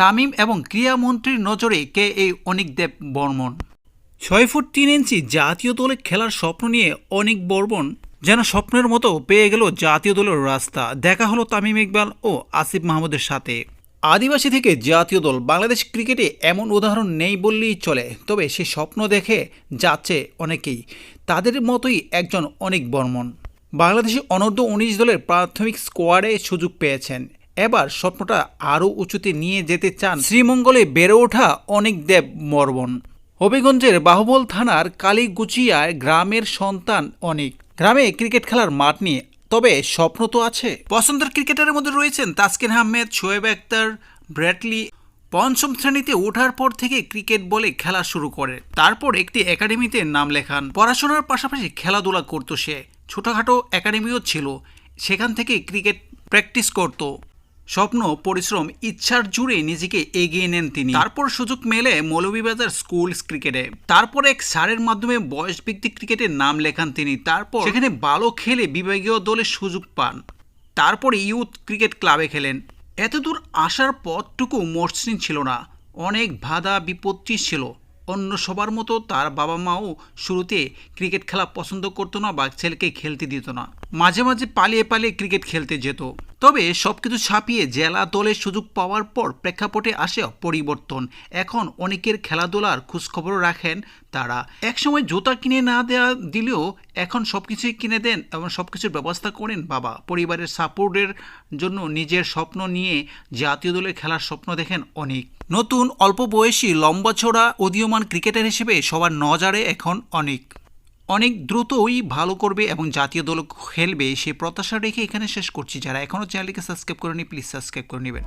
তামিম এবং ক্রীড়ামন্ত্রীর নজরে কে এই অনিক দেব বর্মন? ছয় ফুট তিন ইঞ্চি জাতীয় দলে খেলার স্বপ্ন নিয়ে অনিক বর্মন যেন স্বপ্নের মতো পেয়ে গেল জাতীয় দলের রাস্তা। দেখা হলো তামিম ইকবাল ও আসিফ মাহমুদের সাথে। আদিবাসী থেকে জাতীয় দল, বাংলাদেশ ক্রিকেটে এমন উদাহরণ নেই বললেই চলে, তবে সে স্বপ্ন দেখে যাচ্ছে অনেকেই। তাদের মতোই একজন অনেক বর্মন। বাংলাদেশি অনূর্ধ্ব উনিশ দলের প্রাথমিক স্কোয়াডে সুযোগ পেয়েছেন। এবার স্বপ্নটা আরও উঁচুতে নিয়ে যেতে চান শ্রীমঙ্গলে বেড়ে ওঠা অনেক দেব বর্মন হবিগঞ্জের বাহুবল থানার কালীগুচিয়ায় গ্রামের সন্তান অনেক। গ্রামে ক্রিকেট খেলার মাঠ নিয়ে, তবে স্বপ্ন তো আছে। পছন্দের ক্রিকেটারের মধ্যে রয়েছেন তাসকিন আহমেদ, শোয়েব আক্তার ব্র্যাটলি পঞ্চম শ্রেণীতে ওঠার পর থেকে ক্রিকেট বলে খেলা শুরু করে। তারপর একটি একাডেমিতে নাম লেখান। পড়াশোনার পাশাপাশি খেলাধুলা করতো সে। ছোটোখাটো একাডেমিও ছিল। সেখান থেকে ক্রিকেট প্র্যাকটিস করত। স্বপ্ন, পরিশ্রম, ইচ্ছার জুড়ে নিজেকে এগিয়ে নেন তিনি। তারপর সুযোগ মেলে মৌলভীবাজার স্কুল ক্রিকেটে। তারপর এক সারের মাধ্যমে বয়স ভিত্তিক ক্রিকেটে নাম লেখান তিনি। তারপর সেখানে ভালো খেলে বিভাগীয় দলে সুযোগ পান। তারপর ইউথ ক্রিকেট ক্লাবে খেলেন। এতদূর আসার পথটুকু মসৃণ ছিল না। অনেক বাধা, বিপত্তি ছিল। অন্য সবার মতো তার বাবা মাও শুরুতে ক্রিকেট খেলা পছন্দ করতো না বা ছেলেকে খেলতে দিত না। মাঝে মাঝে পালিয়ে পালিয়ে ক্রিকেট খেলতে যেত। তবে সব কিছু ছাপিয়ে জেলা দলের সুযোগ পাওয়ার পর প্রেক্ষাপটে আসে পরিবর্তন। এখন অনেকের খেলাধুলার খোঁজখবর রাখেন তারা। একসময় জুতা কিনে না দেওয়া দিলেও এখন সব কিছুই কিনে দেন এবং সব কিছুর ব্যবস্থা করেন বাবা। পরিবারের সাপোর্টের জন্য নিজের স্বপ্ন নিয়ে জাতীয় দলের খেলার স্বপ্ন দেখেন অনেক। নতুন, অল্প বয়সী লম্বা ছোড়া উদীয়মান ক্রিকেটার হিসেবে সবার নজরে এখন অনেক। অনেক দ্রুতই ভালো করবে এবং জাতীয় দল খেলবে, সে প্রত্যাশা রেখে এখানে শেষ করছি। যারা এখনও চ্যানেলটিকে সাবস্ক্রাইব করেনি প্লিজ সাবস্ক্রাইব করে নেবেন।